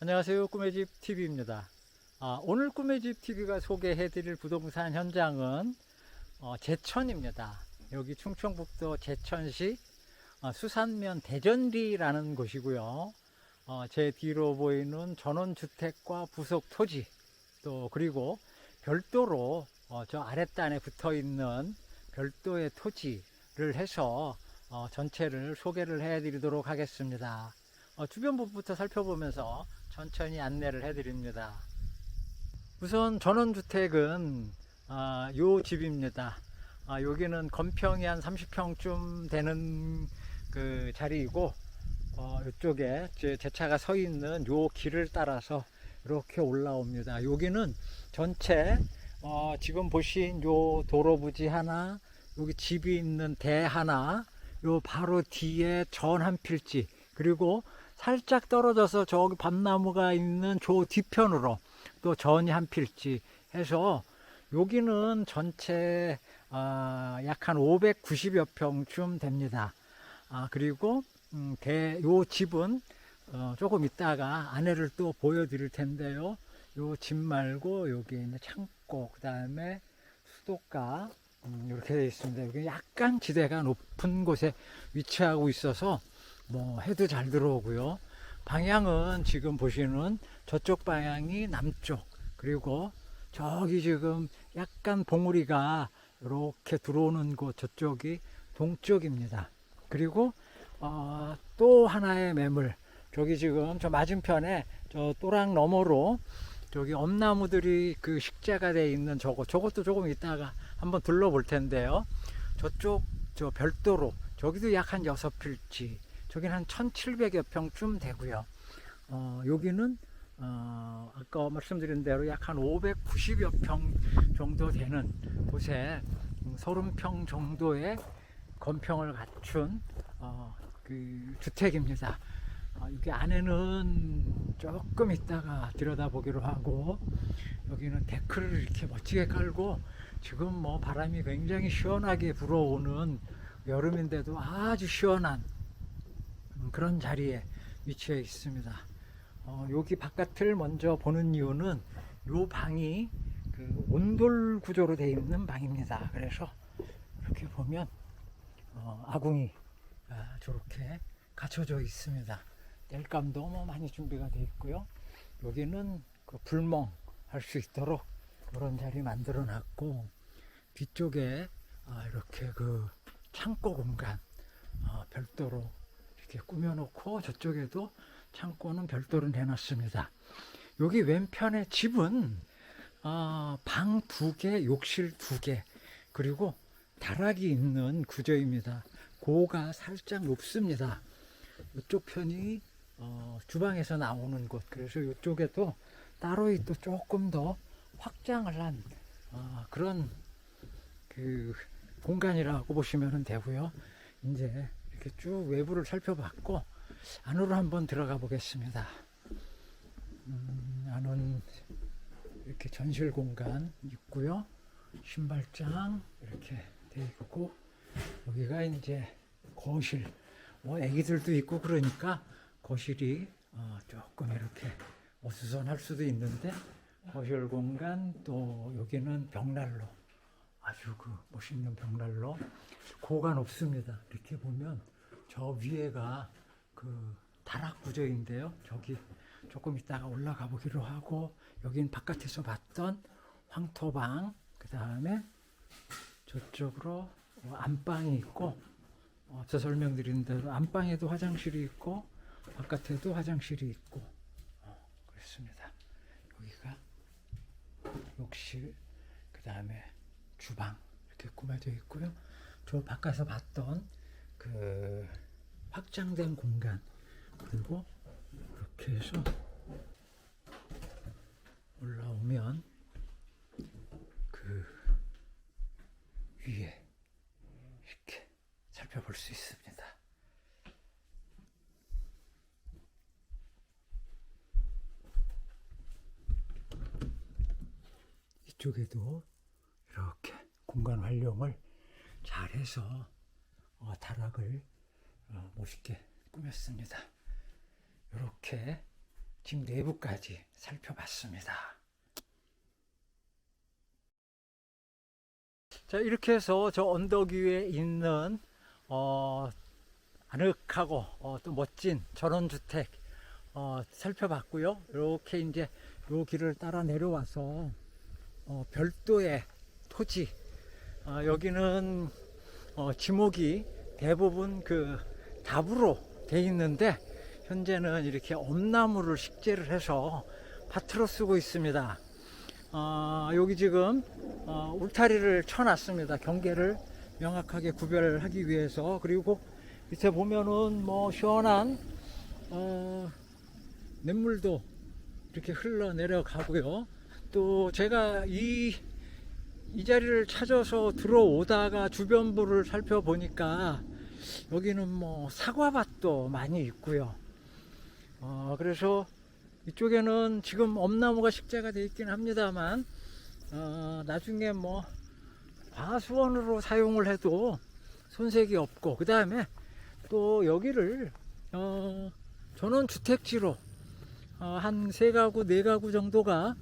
안녕하세요. 꿈의 집 TV입니다. 아, 오늘 꿈의 집 TV가 소개해 드릴 부동산 현장은 어, 제천입니다. 여기 충청북도 제천시 어, 수산면 대전리라는 곳이고요. 어, 제 뒤로 보이는 전원주택과 부속 토지 또 그리고 별도로 어, 저 아랫단에 붙어 있는 별도의 토지를 해서 어, 전체를 소개를 해 드리도록 하겠습니다. 어, 주변 부부터 살펴보면서 천천히 안내를 해 드립니다. 우선 전원주택은 아, 요 집입니다. 아, 여기는 건평이 한 30평쯤 되는 그 자리이고 어, 이쪽에 제, 제 차가 서 있는 요 길을 따라서 이렇게 올라옵니다. 여기는 전체 어, 지금 보신 요 도로 부지 하나, 여기 집이 있는 대 하나, 요 바로 뒤에 전 한 필지, 그리고 살짝 떨어져서 저기 밤나무가 있는 저 뒤편으로 또 전이 한 필지 해서 여기는 전체 아, 약한 590여 평쯤 됩니다. 아, 그리고 음, 대, 요 집은 어, 조금 있다가 안에를 또 보여드릴 텐데요. 요 집 말고 여기 있는 창 고, 그 다음에 수도가 음, 이렇게 되어 있습니다. 약간 지대가 높은 곳에 위치하고 있어서 뭐 해도 잘 들어오고요. 방향은 지금 보시는 저쪽 방향이 남쪽 그리고 저기 지금 약간 봉우리가 이렇게 들어오는 곳 저쪽이 동쪽입니다. 그리고 어, 또 하나의 매물 저기 지금 저 맞은편에 저 또랑 너머로 저기 엄나무들이 그 식재가 돼 있는 저거 저것도 조금 이따가 한번 둘러볼 텐데요. 저쪽 저 별도로 저기도 약 한 여섯 필지 저기는 한 1700여 평쯤 되고요. 어, 여기는 어, 아까 말씀드린 대로 약 한 590여 평 정도 되는 곳에 30평 정도의 건평을 갖춘 어, 그 주택입니다. 어, 여기 안에는 조금 있다가 들여다보기로 하고 여기는 데크를 이렇게 멋지게 깔고 지금 뭐 바람이 굉장히 시원하게 불어오는 여름인데도 아주 시원한 음, 그런 자리에 위치해 있습니다. 어, 여기 바깥을 먼저 보는 이유는 이 방이 그 온돌 구조로 되어 있는 방입니다. 그래서 이렇게 보면 어, 아궁이 아, 저렇게 갖춰져 있습니다. 땔감도 뭐 많이 준비가 되어 있고요. 여기는 그 불멍 할 수 있도록 이런 자리 만들어 놨고 뒤쪽에 아, 이렇게 그 창고 공간 어, 별도로 이렇게 꾸며 놓고 저쪽에도 창고는 별도로 내놨습니다. 여기 왼편에 집은 어, 방두 개, 욕실 두 개, 그리고 다락이 있는 구조입니다. 고가 살짝 높습니다. 이쪽 편이 어, 주방에서 나오는 곳, 그래서 이쪽에도 따로 또 조금 더 확장을 한 어, 그런 그 공간이라고 보시면 되고요. 이제 이렇게 쭉 외부를 살펴봤고 안으로 한번 들어가 보겠습니다. 음, 안은 이렇게 전실 공간 있고요. 신발장 이렇게 돼 있고 여기가 이제 거실 뭐 애기들도 있고 그러니까 거실이 어, 조금 이렇게 어수선할 수도 있는데 거실 공간 또 여기는 벽난로 아주 그 멋있는 벽난로 고가 높습니다. 이렇게 보면 저 위에가 그 다락 구조인데요. 저기 조금 있다가 올라가 보기로 하고 여긴 바깥에서 봤던 황토방 그 다음에 저쪽으로 어, 안방이 있고 어, 앞서 설명드린 대로 안방에도 화장실이 있고 바깥에도 화장실이 있고 어, 그렇습니다. 여기가 욕실 그 다음에 주방 이렇게 꾸며져 있고요. 저 바깥에서 봤던 그 확장된 공간 그리고 이렇게 해서 올라오면 그 위에 이렇게 살펴볼 수 있습니다. 이쪽에도 이렇게 공간 활용을 잘해서 어, 다락을 어, 멋있게 꾸몄습니다. 이렇게 집 내부까지 살펴봤습니다. 자 이렇게 해서 저 언덕 위에 있는 어, 아늑하고 어, 또 멋진 전원주택 어, 살펴봤고요. 이렇게 이제 요 길을 따라 내려와서 어, 별도의 토지 어, 여기는 어, 지목이 대부분 그 답으로 돼 있는데 현재는 이렇게 엄나무를 식재를 해서 밭으로 쓰고 있습니다. 어, 여기 지금 어, 울타리를 쳐놨습니다. 경계를 명확하게 구별하기 위해서 그리고 밑에 보면은 뭐 시원한 어, 냇물도 이렇게 흘러 내려가고요. 또 제가 이, 이 자리를 찾아서 들어오다가 주변부를 살펴보니까 여기는 뭐 사과밭도 많이 있고요. 어, 그래서 이쪽에는 지금 엄나무가 식재가 되어 있긴 합니다만 어, 나중에 뭐 과수원으로 사용을 해도 손색이 없고 그 다음에 또 여기를 어, 전원주택지로 어, 한세 가구 네 가구 정도가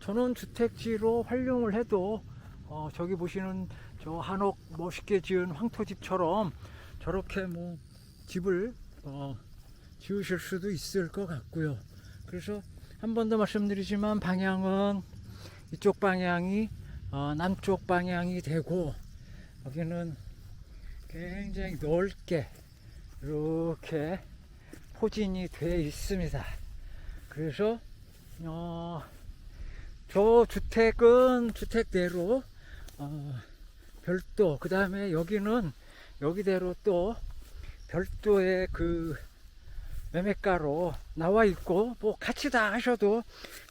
전원주택지로 활용을 해도 어, 저기 보시는 저 한옥 멋있게 지은 황토집처럼 저렇게 뭐 집을 어, 지으실 수도 있을 것 같고요. 그래서 한 번 더 말씀드리지만 방향은 이쪽 방향이 어, 남쪽 방향이 되고 여기는 굉장히 넓게 이렇게 포진이 되어 있습니다. 그래서 어, 저 주택은 주택대로 어, 별도 그 다음에 여기는 여기대로 또 별도의 그 매매가로 나와 있고 뭐 같이 다 하셔도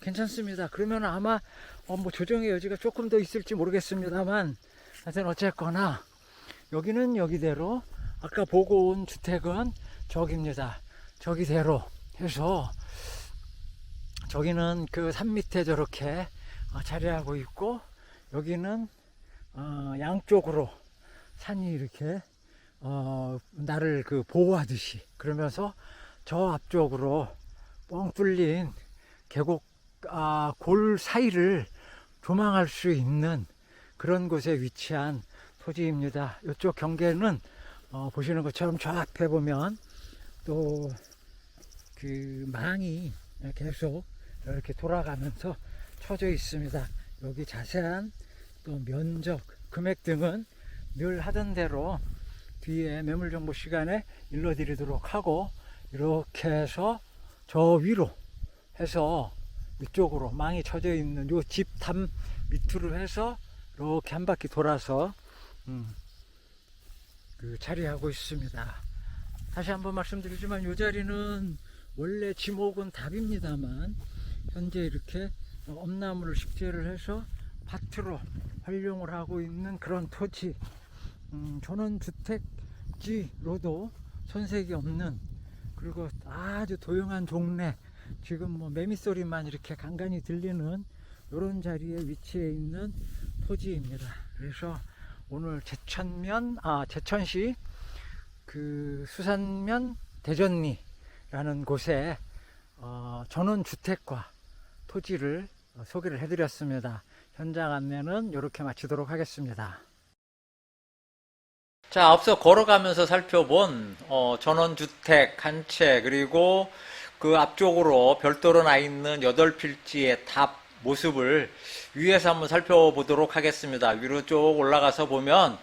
괜찮습니다. 그러면 아마 어, 뭐 조정의 여지가 조금 더 있을지 모르겠습니다만 하여튼 어쨌거나 여기는 여기대로 아까 보고 온 주택은 저기입니다. 저기대로 해서 저기는 그 산 밑에 저렇게 어, 자리하고 있고 여기는 어, 양쪽으로 산이 이렇게 어, 나를 그 보호하듯이 그러면서 저 앞쪽으로 뻥 뚫린 계곡 아, 골 사이를 조망할 수 있는 그런 곳에 위치한 토지입니다. 이쪽 경계는 어, 보시는 것처럼 저 앞에 보면 또 그 망이 계속 이렇게 돌아가면서 쳐져 있습니다. 여기 자세한 또 면적, 금액 등은 늘 하던 대로 뒤에 매물 정보 시간에 일러드리도록 하고 이렇게 해서 저 위로 해서 이쪽으로 망이 쳐져 있는 요 집 담 밑으로 해서 이렇게 한 바퀴 돌아서 음, 그 자리하고 있습니다. 다시 한번 말씀드리지만 이 자리는 원래 지목은 답입니다만 현재 이렇게 엄나무를 식재를 해서 밭으로 활용을 하고 있는 그런 토지 음, 전원주택지로도 손색이 없는 그리고 아주 도용한 동네 지금 뭐 매미 소리만 이렇게 간간히 들리는 이런 자리에 위치해 있는 토지입니다. 그래서 오늘 제천면 아 제천시 그 수산면 대전리라는 곳에 어, 전원주택과 토지를 어, 소개를 해드렸습니다. 현장 안내는 이렇게 마치도록 하겠습니다. 자, 앞서 걸어가면서 살펴본 어, 전원주택 한 채 그리고 그 앞쪽으로 별도로 나 있는 여덟 필지의 답 모습을 위에서 한번 살펴보도록 하겠습니다. 위로 쭉 올라가서 보면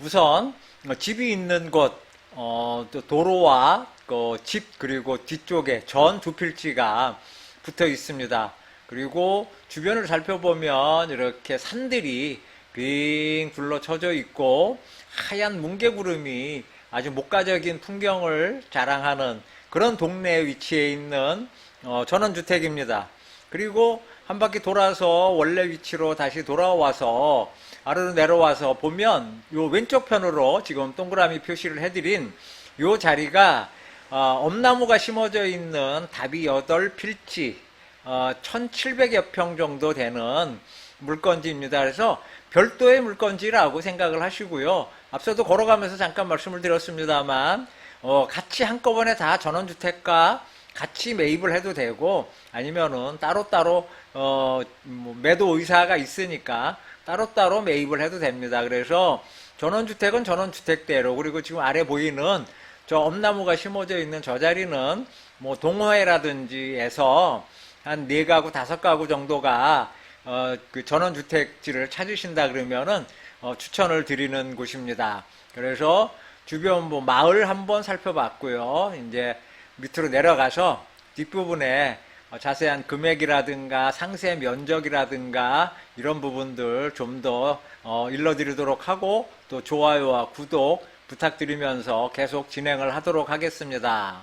우선 어, 집이 있는 곳, 어, 또 도로와 그 집 그리고 뒤쪽에 전 두 필지가 붙어 있습니다. 그리고 주변을 살펴보면 이렇게 산들이 빙 둘러쳐져 있고 하얀 뭉게구름이 아주 목가적인 풍경을 자랑하는 그런 동네에 위치해 있는 어, 전원주택입니다. 그리고 한 바퀴 돌아서 원래 위치로 다시 돌아와서 아래로 내려와서 보면 요 왼쪽 편으로 지금 동그라미 표시를 해드린 요 자리가 어, 엄나무가 심어져 있는 답이 8필지 어, 1700여 평 정도 되는 물건지입니다. 그래서 별도의 물건지라고 생각을 하시고요. 앞서도 걸어가면서 잠깐 말씀을 드렸습니다만 어, 같이 한꺼번에 다 전원주택과 같이 매입을 해도 되고 아니면은 따로따로 어, 뭐 매도 의사가 있으니까 따로따로 매입을 해도 됩니다. 그래서 전원주택은 전원주택대로 그리고 지금 아래 보이는 저 엄나무가 심어져 있는 저 자리는 뭐 동호회라든지 해서 한네 가구 다섯 가구 정도가 어, 그 전원주택지를 찾으신다 그러면은 어, 추천을 드리는 곳입니다. 그래서 주변 뭐 마을 한번 살펴봤고요. 이제 밑으로 내려가서 뒷부분에 어, 자세한 금액이라든가 상세 면적이라든가 이런 부분들 좀더 어, 일러드리도록 하고 또 좋아요와 구독 부탁드리면서 계속 진행을 하도록 하겠습니다.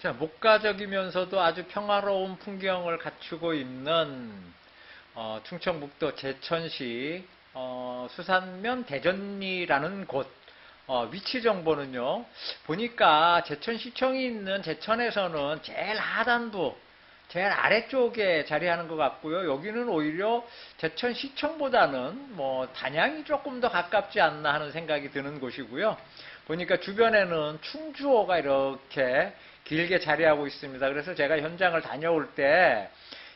자, 목가적이면서도 아주 평화로운 풍경을 갖추고 있는 어, 충청북도 제천시 어, 수산면 대전리라는 곳 어, 위치 정보는요 보니까 제천시청이 있는 제천에서는 제일 하단부 제일 아래쪽에 자리하는 것 같고요. 여기는 오히려 제천시청보다는 뭐 단양이 조금 더 가깝지 않나 하는 생각이 드는 곳이고요 보니까 주변에는 충주호가 이렇게 길게 자리하고 있습니다. 그래서 제가 현장을 다녀올 때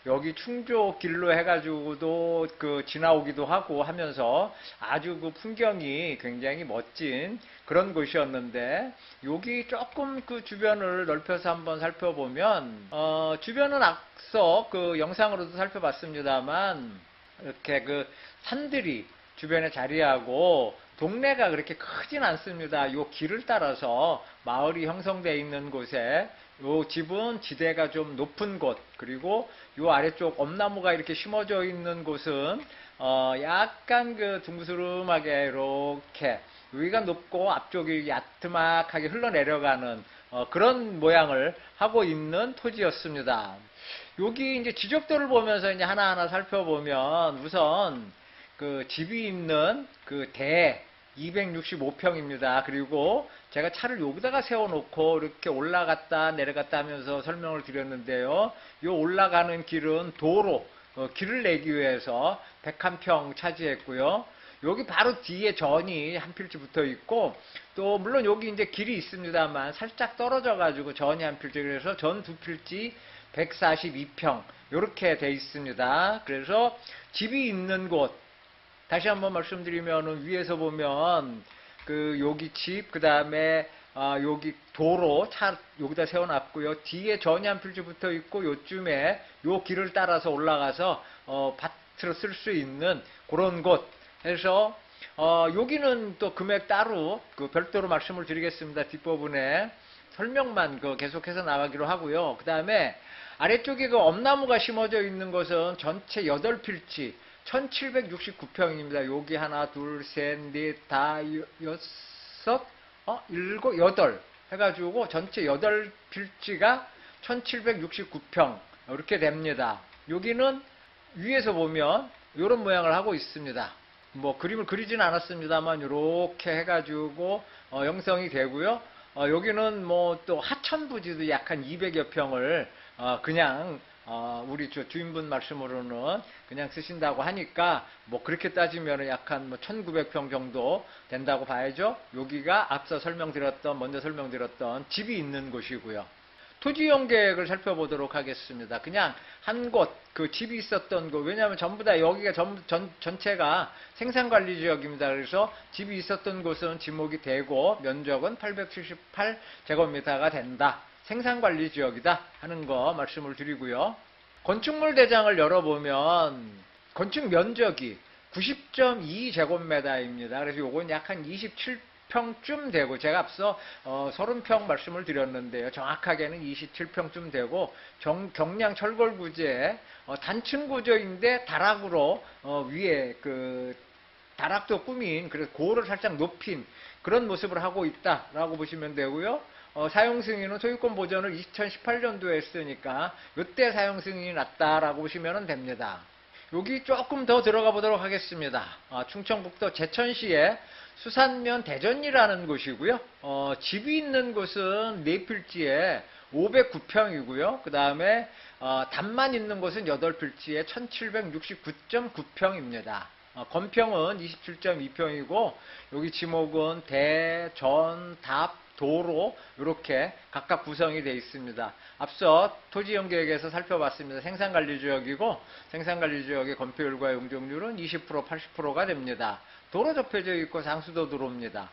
여기 충주 길로 해가지고도 그 지나오기도 하고 하면서 아주 그 풍경이 굉장히 멋진 그런 곳이었는데 여기 조금 그 주변을 넓혀서 한번 살펴보면 어 주변은 앞서 그 영상으로도 살펴봤습니다만 이렇게 그 산들이 주변에 자리하고 동네가 그렇게 크진 않습니다. 요 길을 따라서 마을이 형성되어 있는 곳에 요 집은 지대가 좀 높은 곳 그리고 요 아래쪽 엄나무가 이렇게 심어져 있는 곳은 어 약간 그 둥그스름하게 이렇게 여기가 높고 앞쪽이 야트막하게 흘러내려가는 어 그런 모양을 하고 있는 토지였습니다. 여기 이제 지적도를 보면서 이제 하나하나 살펴보면 우선 그 집이 있는 그 대 265평입니다. 그리고 제가 차를 여기다가 세워놓고 이렇게 올라갔다 내려갔다 하면서 설명을 드렸는데요. 이 올라가는 길은 도로, 어, 길을 내기 위해서 101평 차지했고요. 여기 바로 뒤에 전이 한 필지 붙어 있고 또 물론 여기 이제 길이 있습니다만 살짝 떨어져 가지고 전이 한 필지 그래서 전 두 필지 142평 이렇게 돼 있습니다. 그래서 집이 있는 곳 다시 한번 말씀드리면 위에서 보면 그 여기 집 그 다음에 아 여기 도로 차 여기다 세워놨고요. 뒤에 전이 한 필지 붙어 있고 요쯤에 요 길을 따라서 올라가서 어 밭으로 쓸 수 있는 그런 곳. 해서 어 여기는 또 금액 따로 그 별도로 말씀을 드리겠습니다. 뒷부분에 설명만 그 계속해서 나가기로 하고요. 그 다음에 아래쪽에 그 엄나무가 심어져 있는 것은 전체 8필지 1769평입니다. 여기 하나, 둘, 셋, 넷, 다, 여- 여섯, 어, 일곱, 여덟 해가지고 전체 여덟 필지가 1769평 이렇게 됩니다. 여기는 위에서 보면 이런 모양을 하고 있습니다. 뭐 그림을 그리진 않았습니다만 이렇게 해가지고 어, 형성이 되고요. 어, 여기는 뭐 또 하천 부지도 약한 200여 평을 어, 그냥 어, 우리 저 주인분 말씀으로는 그냥 쓰신다고 하니까 뭐 그렇게 따지면 약한 뭐 1900평 정도 된다고 봐야죠. 여기가 앞서 설명드렸던 먼저 설명드렸던 집이 있는 곳이고요. 토지 이용 계획을 살펴보도록 하겠습니다. 그냥 한 곳, 그 집이 있었던 곳, 왜냐하면 전부 다 여기가 전, 전, 전체가 생산관리 지역입니다. 그래서 집이 있었던 곳은 지목이 되고 면적은 878제곱미터가 된다. 생산관리 지역이다 하는 거 말씀을 드리고요. 건축물 대장을 열어보면 건축 면적이 90.2제곱미터입니다. 그래서 요건 약 한 27 평쯤 되고 제가 앞서 어, 30평 말씀을 드렸는데요. 정확하게는 27평쯤 되고 정- 경량 철골 구조의 어, 단층 구조인데 다락으로 어, 위에 그 다락도 꾸민 그래서 고를 살짝 높인 그런 모습을 하고 있다라고 보시면 되고요. 어, 사용 승인은 소유권 보전을 2018년도에 했으니까 이때 사용 승인이 났다라고 보시면 됩니다. 여기 조금 더 들어가 보도록 하겠습니다. 아, 충청북도 제천시의 수산면 대전이라는 곳이고요. 어, 집이 있는 곳은 네 필지에 509평이고요. 그 다음에 어, 담만 있는 곳은 8필지에 1769.9평입니다. 어, 건평은 27.2평이고 여기 지목은 대, 전, 답, 도로 이렇게 각각 구성이 되어 있습니다. 앞서 토지연계획에서 살펴봤습니다. 생산관리지역이고 생산관리지역의 건폐율과 용적률은 20% 80%가 됩니다. 도로 접혀져 있고 상수도 도로입니다.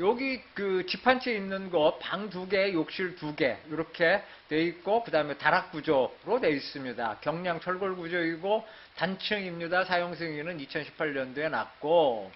여기 그 집 한 채 있는 거 방 두 개, 욕실 두 개 이렇게 돼 있고 그 다음에 다락 구조로 돼 있습니다. 경량 철골 구조이고 단층입니다. 사용 승인은 2018년도에 났고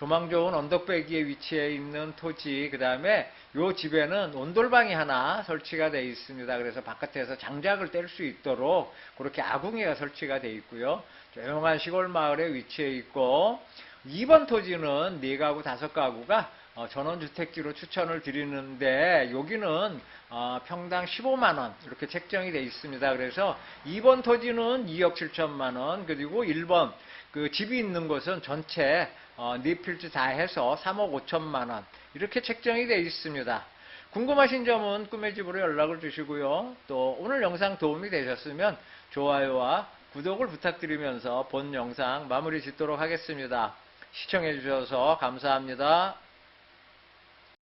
조망 좋은 언덕배기에 위치해 있는 토지 그 다음에 요 집에는 온돌방이 하나 설치가 되어 있습니다. 그래서 바깥에서 장작을 뗄 수 있도록 그렇게 아궁이가 설치가 되어 있고요. 조용한 시골 마을에 위치해 있고 2번 토지는 4가구 5가구가 어, 전원주택지로 추천을 드리는데 여기는 어, 평당 15만 원 이렇게 책정이 되어 있습니다. 그래서 2번 토지는 2억 7천만 원 그리고 1번 그 집이 있는 곳은 전체 어, 네 필지 다 해서 3억 5천만 원 이렇게 책정이 되어 있습니다. 궁금하신 점은 꿈의 집으로 연락을 주시고요. 또 오늘 영상 도움이 되셨으면 좋아요와 구독을 부탁드리면서 본 영상 마무리 짓도록 하겠습니다. 시청해 주셔서 감사합니다.